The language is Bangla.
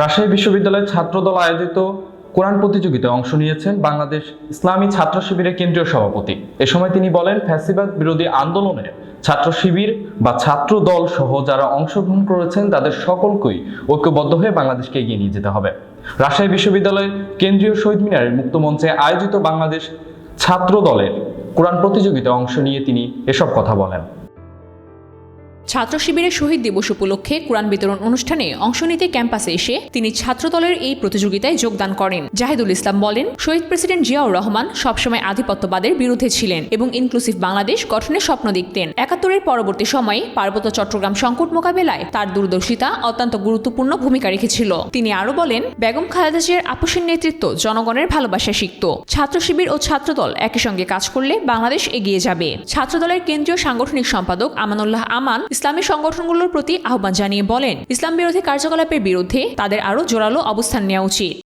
রাজশাহী বিশ্ববিদ্যালয়ের ছাত্রদল আয়োজিত কোরআন প্রতিযোগিতায় অংশ নিয়েছেন বাংলাদেশ ইসলামী ছাত্র শিবিরের কেন্দ্রীয় সভাপতি। এ সময় তিনি বলেন, ফ্যাসিবাদ বিরোধী আন্দোলনে ছাত্র শিবির বা ছাত্র দল সহ যারা অংশগ্রহণ করেছেন, তাদের সকলকেই ঐক্যবদ্ধ হয়ে বাংলাদেশকে এগিয়ে নিয়ে যেতে হবে। রাজশাহী বিশ্ববিদ্যালয়ের কেন্দ্রীয় শহীদ মিনারের মুক্তমঞ্চে আয়োজিত বাংলাদেশ ছাত্র দলের কোরআন প্রতিযোগিতায় অংশ নিয়ে তিনি এসব কথা বলেন। ছাত্র শিবিরের শহীদ দিবস উপলক্ষে কোরআন বিতরণ অনুষ্ঠানে অংশ নিতে ক্যাম্পাসে এসে তিনি ছাত্রদলের এই প্রতিযোগিতায় যোগদান করেন। জাহিদুল ইসলাম বলেন, শহীদ প্রেসিডেন্ট জিয়াউর রহমান সবসময় আধিপত্যবাদের বিরুদ্ধে ছিলেন এবং ইনক্লুসিভ বাংলাদেশ গঠনের স্বপ্ন দেখতেন। একাত্তরের পরবর্তী সময়ে পার্বত্য চট্টগ্রাম সংকট মোকাবেলায় তার দূরদর্শিতা অত্যন্ত গুরুত্বপূর্ণ ভূমিকা রেখেছিল। তিনি আরও বলেন, বেগম খালেদা জিয়ার আপোষের নেতৃত্ব জনগণের ভালোবাসা শিখত ছাত্র শিবির ও ছাত্রদল একই সঙ্গে কাজ করলে বাংলাদেশ এগিয়ে যাবে। ছাত্রদলের কেন্দ্রীয় সাংগঠনিক সম্পাদক আমানুল্লাহ আমান ইসলামী সংগঠনগুলোর প্রতি আহ্বান জানিয়ে বলেন, ইসলাম বিরোধী কার্যকলাপের বিরুদ্ধে তাদের আরও জোরালো অবস্থান নেওয়া উচিত।